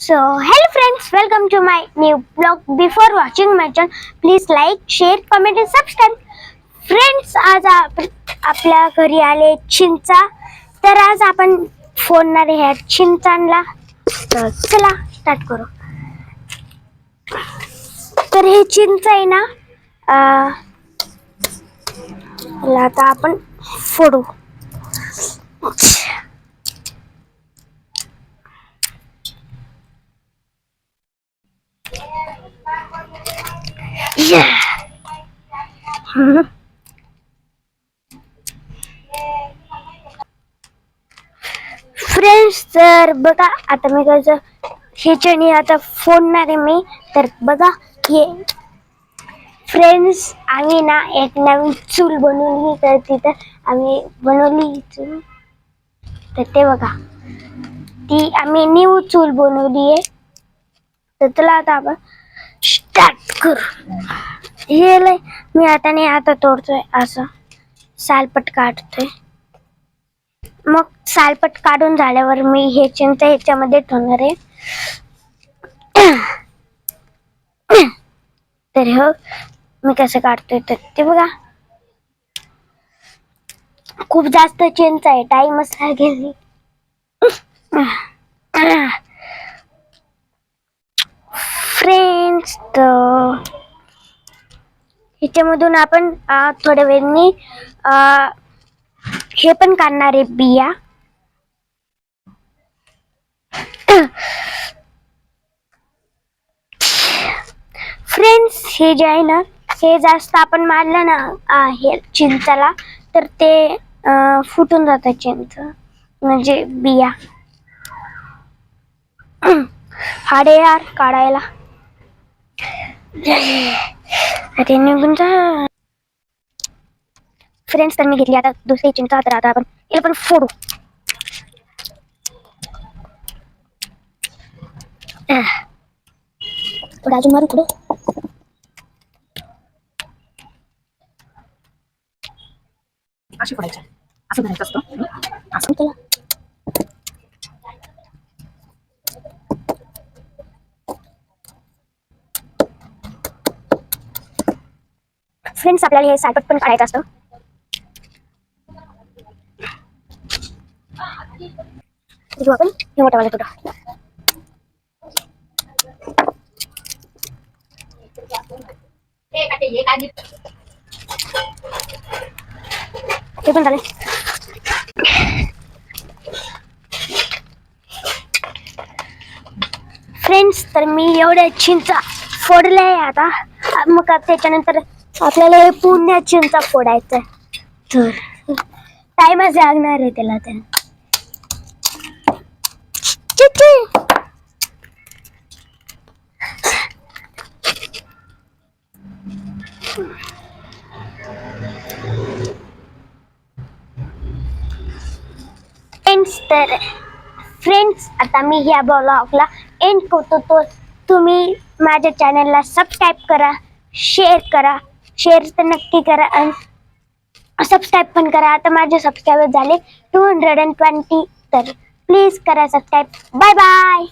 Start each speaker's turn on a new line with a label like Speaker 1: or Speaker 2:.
Speaker 1: So, hello friends, welcome to my new blog. Before watching my channel, please like, share, comment and subscribe. Friends, आज आपल्या घरी आले चिंचा तर आज आपण फोडणार ह्या चिंचांना तर चला स्टार्ट करू तर हे चिंच आहे ना आता आपण फोडू फ्रेंड्स तर बघा आता मी कसं ह्याच्याने आता फोडणार आहे मी. तर बघा हे फ्रेंड्स आम्ही ना एक नवीन चूल बनवली तर तिथं आम्ही बनवली चूल. तर ते बघा ती आम्ही न्यू चूल बनवली आहे. तर तुला आता आपण स्टार्ट करू हे लय मी आता नाही आता तोडतोय असं. सालपट काढतोय. मग सालपट काढून झाल्यावर मी हे चिंच ह्याच्यामध्ये ठेवणार आहे. तर हो मी कसं काढतोय तर ते बघा. खूप जास्त चिंच आहे टाइमच लागेल. फ्रेंड्स ह्याच्यामधून uh, आपण uh, थोड्या वेळाने अं, हे पण काढणार आहे बिया. फ्रेंड्स हे जे आहे ना हे जास्त आपण मारलं ना हे चिंचाला तर ते अं, फुटून जातं चिंच म्हणजे बिया. हाडे यार काढायला. अरे निघून जा फ्रेंड्स तर मी घेतली आता दुसरी चिंचा तर आता आपण हे पण फोडू आह. थोडं अजून मारू थोडं
Speaker 2: अशी फोडायची असं धरायचं असतं हं? असं
Speaker 1: तुला फ्रेंड्स आपल्याला हे सायपट पण काढायचं असतं. घेऊ आपण. हे मोठा वाला ते पण झाले फ्रेंड्स तर मी एवढ्या चिंचा फोडल्या आहे आता. मग त्याच्यानंतर आपल्याला हे पुण्या चिंचा फोडायचं तर? टाइमच लागणार आहे त्याला तर. फ्रेंड्स तर फ्रेंड्स आता मी ह्या ब्लॉगला एंड करतो. तो तुम्ही माझ्या चॅनलला सबस्क्राईब करा शेअर करा. शेअर तर नक्की करा आणि सबस्क्राईब पण करा. आता माझे सबस्क्राईबर झाले टू हंड्रेड अँड ट्वेंटी तर प्लीज करा सबस्क्राईब बाय बाय